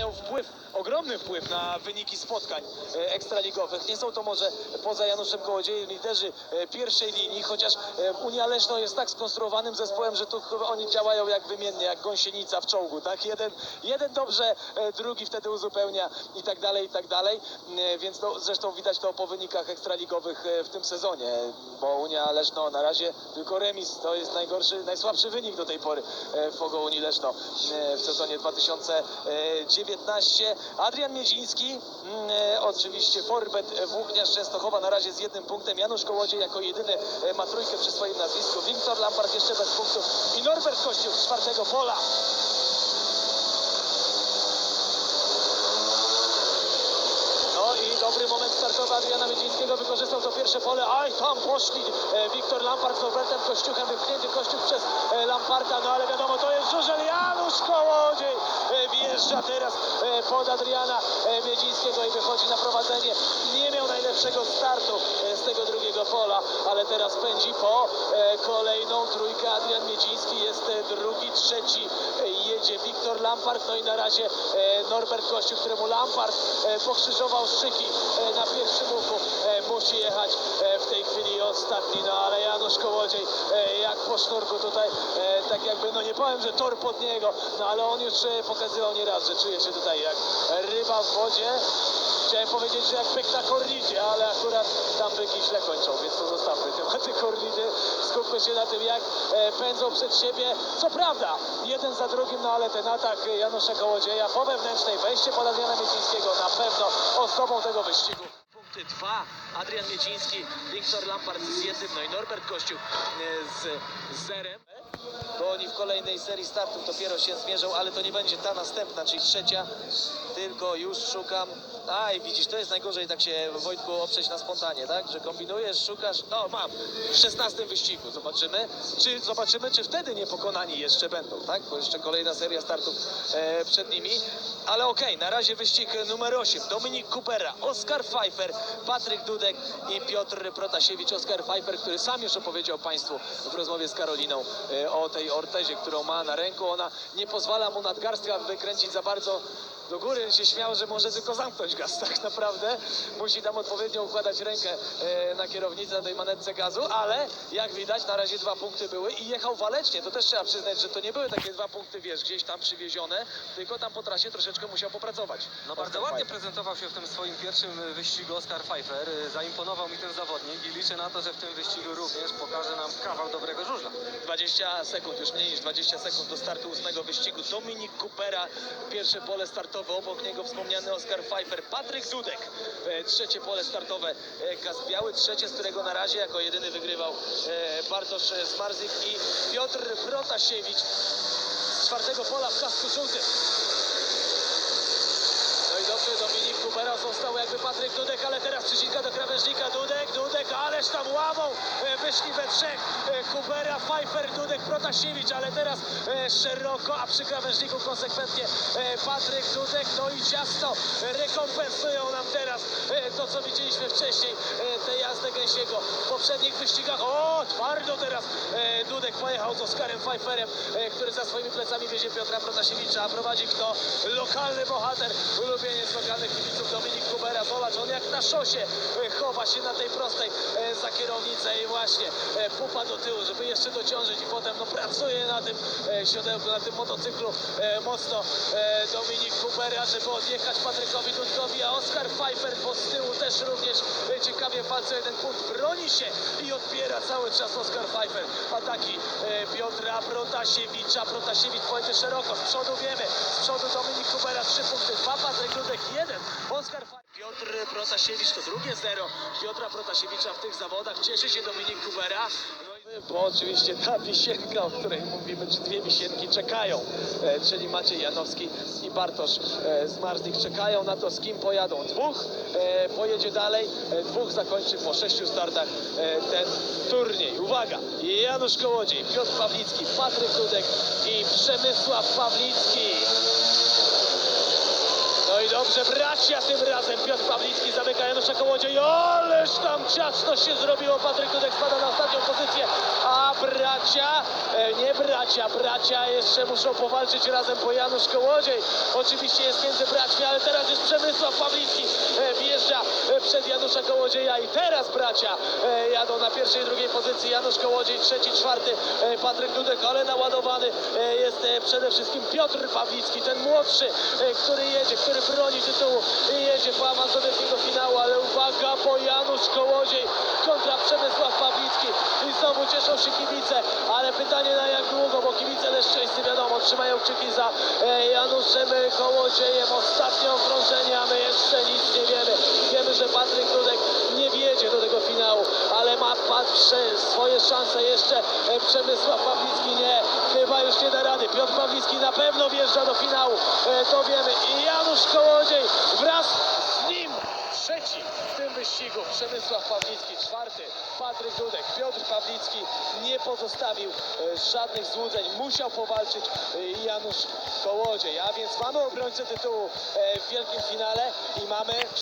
miles. Ogromny wpływ na wyniki spotkań e, ekstraligowych. Nie są to może poza Januszem Kołodziejem liderzy e, pierwszej linii, chociaż e, Unia Leszno jest tak skonstruowanym zespołem, że tu oni działają jak wymiennie, jak gąsienica w czołgu, tak? Jeden, jeden dobrze, drugi wtedy uzupełnia i tak dalej, i tak dalej. Więc to, zresztą widać to po wynikach ekstraligowych w tym sezonie, bo Unia Leszno na razie tylko remis, to jest najgorszy, najsłabszy wynik do tej pory w Unii Leszno w sezonie 2019. Adrian Miedziński, mm, e, oczywiście Forbet Włókniarz Częstochowa na razie z jednym punktem, Janusz Kołodziej jako jedyny e, ma trójkę przy swoim nazwisku, Wiktor Lampard jeszcze bez punktów i Norbert Kościuk z czwartego pola. No i dobry moment startowy Adriana Miedzińskiego wykorzystał to pierwsze pole. Aj, tam poszli e, Wiktor Lampard z Norbertem Kościuchem, wypchnięty Kościuch przez e, Lamparta, no ale wiadomo, to jest żużel Janusz Kołodziej. Wjeżdża teraz e, pod Adriana e, Miedzińskiego i wychodzi na prowadzenie. Nie miał najlepszego startu e, z tego drugiego pola, ale teraz pędzi po kolejną trójkę. Adrian Miedziński jest drugi, trzeci jedzie Wiktor Lampard, no i na razie Norbert Kościuch, któremu Lampard pokrzyżował szyki na pierwszym uchu, e, musi jechać w tej ostatni, no ale Janusz Kołodziej e, jak po sznurku tutaj, e, tak jakby, no nie powiem, że tor pod niego, no ale on już e, pokazywał nieraz, że czuje się tutaj jak ryba w wodzie. Chciałem powiedzieć, że jak byk na korlidzie, ale akurat tam byki źle kończą, więc to zostawmy tematy korlidy. Skupmy się na tym, jak pędzą przed siebie. Co prawda, jeden za drugim, no ale ten atak Janusza Kołodzieja po wewnętrznej, wejście pod Adriana Miecińskiego na pewno ozdobą tego wyścigu. Dwa, Adrian Mieciński, Wiktor Lampard z jednym, no i Norbert Kościół e, z zerem. Oni w kolejnej serii startów dopiero się zmierzą, ale to nie będzie ta następna, czyli trzecia, tylko już szukam. Aj, widzisz, to jest najgorzej tak się Wojtku oprzeć na spontanie, tak? Że kombinujesz, szukasz. O, mam. W 16 wyścigu zobaczymy. Czy zobaczymy, czy wtedy niepokonani jeszcze będą, tak? Bo jeszcze kolejna seria startów e, przed nimi. Ale okej, na razie wyścig numer 8. Dominik Kupera, Oskar Pfeiffer, Patryk Dudek i Piotr Protasiewicz. Oskar Pfeiffer, który sam już opowiedział Państwu w rozmowie z Karoliną e, o tej ortezie, którą ma na ręku. Ona nie pozwala mu nadgarstka wykręcić za bardzo do góry. Się śmiał, że może tylko zamknąć gaz tak naprawdę. Musi tam odpowiednio układać rękę e, na kierownicy, na tej manetce gazu, ale jak widać na razie dwa punkty były i jechał walecznie. To też trzeba przyznać, że to nie były takie dwa punkty, wiesz, gdzieś tam przywiezione, tylko tam po trasie troszeczkę musiał popracować. No bardzo ładnie Pfeiffer. prezentował się w tym swoim pierwszym wyścigu Oskar Pfeiffer. Zaimponował mi ten zawodnik i liczę na to, że w tym wyścigu również pokaże nam kawał dobrego żużla. 20 sekund, już mniej niż 20 sekund do startu ósmego wyścigu. Dominik Kupera, pierwsze pole startowe, obok niego wspomniany Oskar Pfeiffer, Patryk Dudek, e, trzecie pole startowe, e, Gaz Biały, trzecie, z którego na razie jako jedyny wygrywał e, Bartosz Smarzyk i Piotr Protasiewicz. Z czwartego pola w kasku żółtym. Dobrze, Dominik Kupera został jakby Patryk Dudek, ale teraz przycinka do krawężnika Dudek, Dudek, ależ tam łamą e, wyszli we trzech. E, Kupera, Pfeiffer, Dudek, Protasiewicz, ale teraz e, szeroko, a przy krawężniku konsekwentnie Patryk Dudek, no i ciasto rekompensują nam teraz e, to, co widzieliśmy wcześniej, e, tę jazdę Gęsiego w poprzednich wyścigach. O, twardo teraz e, Dudek pojechał z Oskarem Pfeifferem, który za swoimi plecami wiezie Piotra Protasiewicza, a prowadzi kto? Lokalny bohater, ulubieniec lokalnych kibiców Dominik Kubera. Zobacz, on jak na szosie chowa się na tej prostej za kierownicę i właśnie pupa do tyłu, żeby jeszcze dociążyć i potem no, pracuje na tym siodełku, na tym motocyklu mocno Dominik Kubera, żeby odjechać Patrykowi Dudkowi, a Oskar Pfeiffer po tyłu też również e, ciekawie walczy jeden punkt, broni się i odbiera cały czas Oskar Pfeiffer. Ataki e, Piotra Protasiewicza, Protasiewicz pojedzie szeroko, z przodu wiemy, z przodu Dominik Kubera, trzy punkty, dwa, Patryk Dudek, jeden, Oskar Pfeiffer. Piotr Protasiewicz to drugie zero Piotra Protasiewicza w tych zawodach. Cieszy się Dominik Kubera. Bo oczywiście ta wisienka, o której mówimy, czy dwie wisienki czekają, e, czyli Maciej Janowski i Bartosz e, Zmarzlik czekają na to, z kim pojadą. Dwóch e, pojedzie dalej, dwóch zakończy po sześciu startach ten turniej. Uwaga! Janusz Kołodziej, Piotr Pawlicki, Patryk Dudek i Przemysław Pawlicki. Dobrze, bracia tym razem. Piotr Pawlicki zamyka Janusza Kołodziej. Ależ tam ciasno się zrobiło. Patryk Dudek spada na ostatnią pozycję. A bracia, e, nie bracia, bracia jeszcze muszą powalczyć razem po Janusz Kołodziej. Oczywiście jest między braćmi, ale teraz jest Przemysław Pawlicki. E, wjeżdża e, przed Janusza Kołodzieja i teraz bracia jadą na pierwszej i drugiej pozycji. Janusz Kołodziej, trzeci, czwarty. Patryk Dudek, ale naładowany jest przede wszystkim Piotr Pawlicki, ten młodszy, który jedzie, który broni tytułu i jedzie po awans do finału, ale uwaga, bo Janusz Kołodziej kontra Przemysław Pawlicki i znowu cieszą się kibice, ale pytanie na jak długo, bo kibice leszczyńscy wiadomo, trzymają kciuki za e, Januszem Kołodziejem, ostatnie okrążenie, a my jeszcze nic nie wiemy. Wiemy, że Patryk Dudek nie wjedzie do tego finału, ale ma patrzę swoje szanse jeszcze. E, Przemysław Pawlicki nie, chyba już nie da rady. Piotr Pawlicki na pewno wjeżdża do finału, e, to wiemy. I Janusz Kołodziej wraz z nim trzeci w tym wyścigu. Przemysław Pawlicki czwarty, Patryk Dudek, Piotr Pawlicki nie pozostawił e, żadnych złudzeń, musiał powalczyć e, Janusz Kołodziej. A więc mamy obrońcę tytułu w wielkim finale i mamy